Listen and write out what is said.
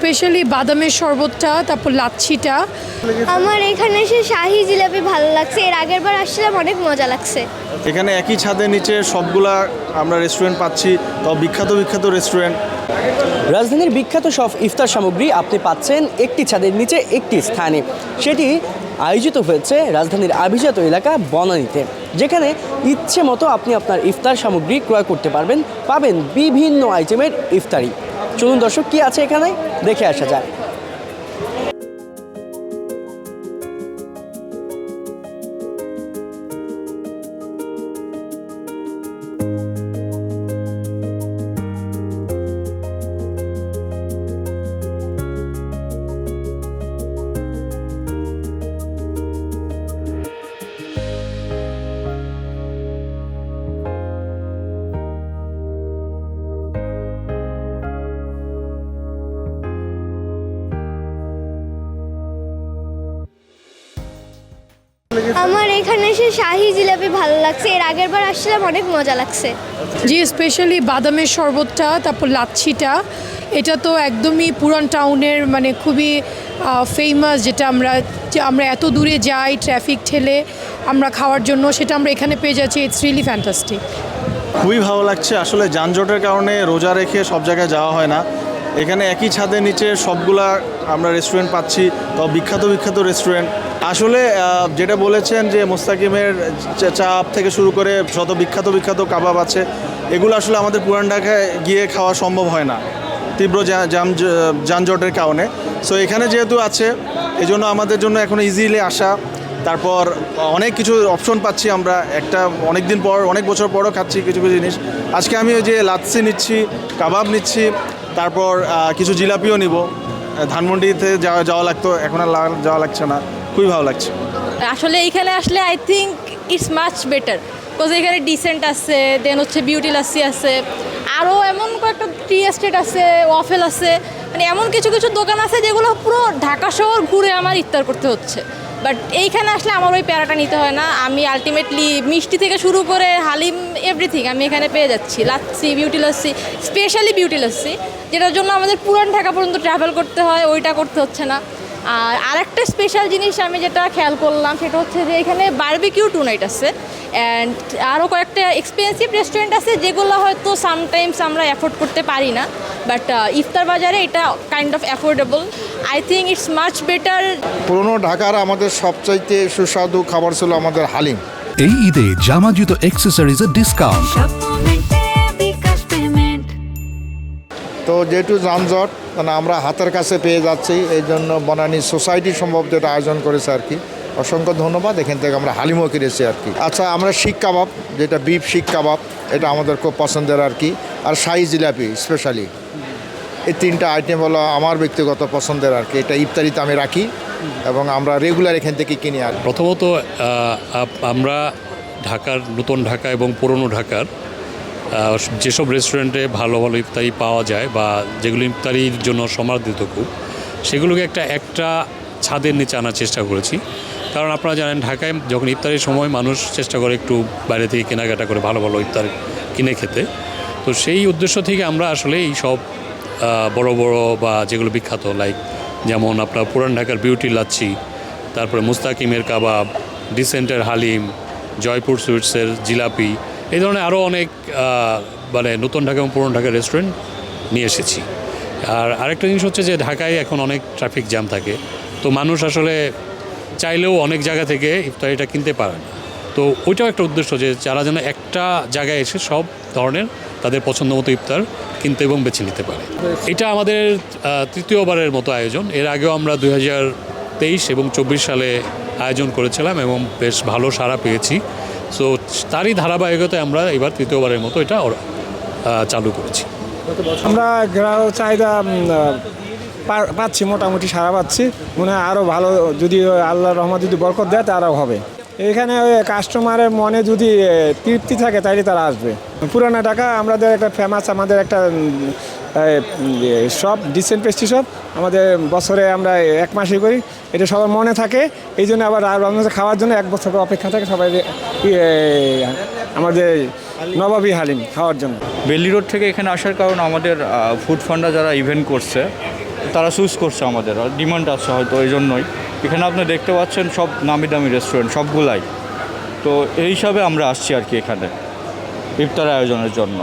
Specially বাদামের শরবতটা তারপর লাচ্ছিটা। আমার এখানে এসে শাহি জিলাপি ভালো লাগছে। এর আগের বার আসছিলাম অনেক মজা লাগছে। এখানে একই ছাদের নিচে সবগুলা আমরা রেস্টুরেন্ট পাচ্ছি তো বিখ্যাত বিখ্যাত রেস্টুরেন্ট রাজধানীর বিখ্যাত সব ইফতার সামগ্রী আপনি পাচ্ছেন একটি ছাদের নিচে একটি স্থানে। সেটি আয়োজিত হয়েছে রাজধানীর আভিজাত এলাকা বনানীতে যেখানে ইচ্ছে মতো আপনি আপনার ইফতার সামগ্রী ক্রয় করতে পারবেন পাবেন বিভিন্ন আইটেমের ইফতারি। চলুন দর্শক কি আছে এখানে? দেখে আসা যাক। আমার এখানে এসে শাহি জিলাপি ভালো লাগছে। এর আগের বার আসছিলাম অনেক মজা লাগছে। জি স্পেশালি বাদামের শরবতটা তারপর লাচ্ছিটা। এটা তো একদমই পুরান টাউনের মানে খুবই ফেমাস যেটা আমরা আমরা এত দূরে যাই ট্রাফিক ঠেলে আমরা খাওয়ার জন্য সেটা আমরা এখানে পেয়ে যাচ্ছি। ইটস রিয়েলি ফ্যান্টাস্টিক খুবই ভালো লাগছে। আসলে যানজটের কারণে রোজা রেখে সব জায়গায় যাওয়া হয় না। এখানে একই ছাদের নিচে সবগুলা আমরা রেস্টুরেন্ট পাচ্ছি। তো বিখ্যাত বিখ্যাত রেস্টুরেন্ট আসলে যেটা বলেছেন যে মোস্তাকিমের চাপ থেকে শুরু করে শত বিখ্যাত বিখ্যাত কাবাব আছে, এগুলো আসলে আমাদের পুরান ঢাকায় গিয়ে খাওয়া সম্ভব হয় না, তীব্র জাম যানজটের কারণে। সো এখানে যেহেতু আছে এই জন্য আমাদের জন্য এখন ইজিলি আসা, তারপর অনেক কিছু অপশন পাচ্ছি আমরা, একটা অনেক দিন পর, অনেক বছর পরও খাচ্ছি কিছু কিছু জিনিস। আজকে আমি ওই যে লাচ্ছি নিচ্ছি, কাবাব নিচ্ছি, তারপর কিছু জিলাপিও নিব। ধানমন্ডিতে যাওয়া যাওয়া লাগতো, এখন আর যাওয়া লাগছে না। খুবই ভালো লাগছে। আসলে এইখানে আসলে I think it's much better because এখানে ডিসেন্ট আছে দেন হচ্ছে বিউটি লাসি আছে আরও এমন কয়েকটা টি এস্টেট আছে ওয়াফেল আছে মানে এমন কিছু কিছু দোকান আছে যেগুলো পুরো ঢাকা শহর ঘুরে আমার ইফতার করতে হচ্ছে। বাট এইখানে আসলে আমার ওই প্যারাটা নিতে হয় না, আমি আলটিমেটলি মিষ্টি থেকে শুরু করে হালিম এভরিথিং আমি এখানে পেয়ে যাচ্ছি, lassi Beauty lassi specially Beauty lassi যেটার জন্য আমাদের পুরান ঢাকা পর্যন্ত ট্রাভেল করতে হয়, ওইটা করতে হচ্ছে না। আর আরেকটা স্পেশাল জিনিস আমি যেটা খেয়াল করলাম সেটা হচ্ছে যে এখানে বারবিকিউ টু নাইট আছে। অ্যান্ড আরও কয়েকটা এক্সপেন্সিভ রেস্টুরেন্ট আছে যেগুলো হয়তো সামটাইমস আমরা অ্যাফোর্ড করতে পারি না। বাট ইফতার বাজারে এটা kind of affordable I think it's much better পুরনো ঢাকার আমাদের সবচাইতে সুস্বাদু খাবার ছিল আমাদের হালিম। এই ঈদে জামা জুতো অ্যাক্সেসরিজের ডিসকাউন্ট তো যেহেতু যানজট মানে আমরা হাতের কাছে পেয়ে যাচ্ছি, এই জন্য বনানী সোসাইটি সম্ভব যেটা আয়োজন করেছে আর কি। অসংখ্য ধন্যবাদ, এখান থেকে আমরা হালিমও কিনেছি আর কি। আচ্ছা আমরা শিক কাবাব, যেটা বিফ শিক কাবাব, এটা আমাদের খুব পছন্দের আর কি। আর শাহি জিলাপি, স্পেশালি। এই তিনটা আইটেম হলো আমার ব্যক্তিগত পছন্দের আর কি। এটা ইফতারিতে আমি রাখি এবং আমরা রেগুলার এখান থেকে কিনি আর প্রথমত আমরা ঢাকার, নতুন ঢাকা এবং পুরনো ঢাকার যেসব রেস্টুরেন্টে ভালো ভালো ইফতারি পাওয়া যায় বা যেগুলো ইফতারির জন্য সমাদৃত খুব, সেগুলোকে একটা একটা ছাদের নিচে আনার চেষ্টা করেছি। কারণ আপনারা জানেন, ঢাকায় যখন ইফতারির সময় মানুষ চেষ্টা করে একটু বাইরে থেকে কেনাকাটা করে ভালো ভালো ইফতার কিনে খেতে। তো সেই উদ্দেশ্য থেকে আমরা আসলে এই সব বড় বড় বা যেগুলো বিখ্যাত লাইক যেমন আপনার পুরান ঢাকার বিউটি লাচ্ছি, তারপরে মুস্তাকিমের কাবাব, ডিসেন্টের হালিম, জয়পুর সুইটসের জিলাপি এই ধরনের আরও অনেক মানে নতুন ঢাকা এবং পুরনো ঢাকার রেস্টুরেন্ট নিয়ে এসেছি। আর আরেকটা জিনিস হচ্ছে যে ঢাকায় এখন অনেক ট্রাফিক জ্যাম থাকে। তো মানুষ আসলে চাইলেও অনেক জায়গা থেকে ইফতারিটা কিনতে পারে না। তো ওইটাও একটা উদ্দেশ্য যে যারা যেন একটা জায়গায় এসে সব ধরনের তাদের পছন্দ মতো ইফতার কিনতে এবং বেছে নিতে পারে। এটা আমাদের তৃতীয়বারের মতো আয়োজন। এর আগেও আমরা দুই হাজার তেইশ এবং চব্বিশ সালে আয়োজন করেছিলাম এবং বেশ ভালো সাড়া পেয়েছি। সো তারই ধারাবাহিকতায় আমরা এবার তৃতীয়বারের মতো এটা চালু করেছি। আমরা গ্রাহক চাহিদা পাচ্ছি, মোটামুটি সারা পাচ্ছি। মনে হয় আরও ভালো, যদি আল্লাহ রহমান যদি বরকত দেয় তারাও হবে। এখানে ওই কাস্টমারের মনে যদি তৃপ্তি থাকে, তাইলে তারা আসবে। পুরানা টাকা আমাদের একটা ফেমাস আমাদের একটা সব ডিসেন্ট শপ আমাদের বছরে আমরা এক মাসে করি। এটা সবার মনে থাকে। এই জন্য আবার রমজান খাওয়ার জন্য এক বছর অপেক্ষা থাকে সবাই আমাদের নবাবী হালিম খাওয়ার জন্য। বেলি রোড থেকে এখানে আসার কারণ আমাদের ফুড ফান্ডা যারা ইভেন্ট করছে, তারা চুজ করছে আমাদের। আর ডিমান্ড আছে হয়তো এই জন্যই। এখানে আপনি দেখতে পাচ্ছেন সব নামি দামি রেস্টুরেন্ট সবগুলাই। তো এই হিসাবে আমরা আসছি আর কি এখানে। ইফতার আয়োজনের জন্য।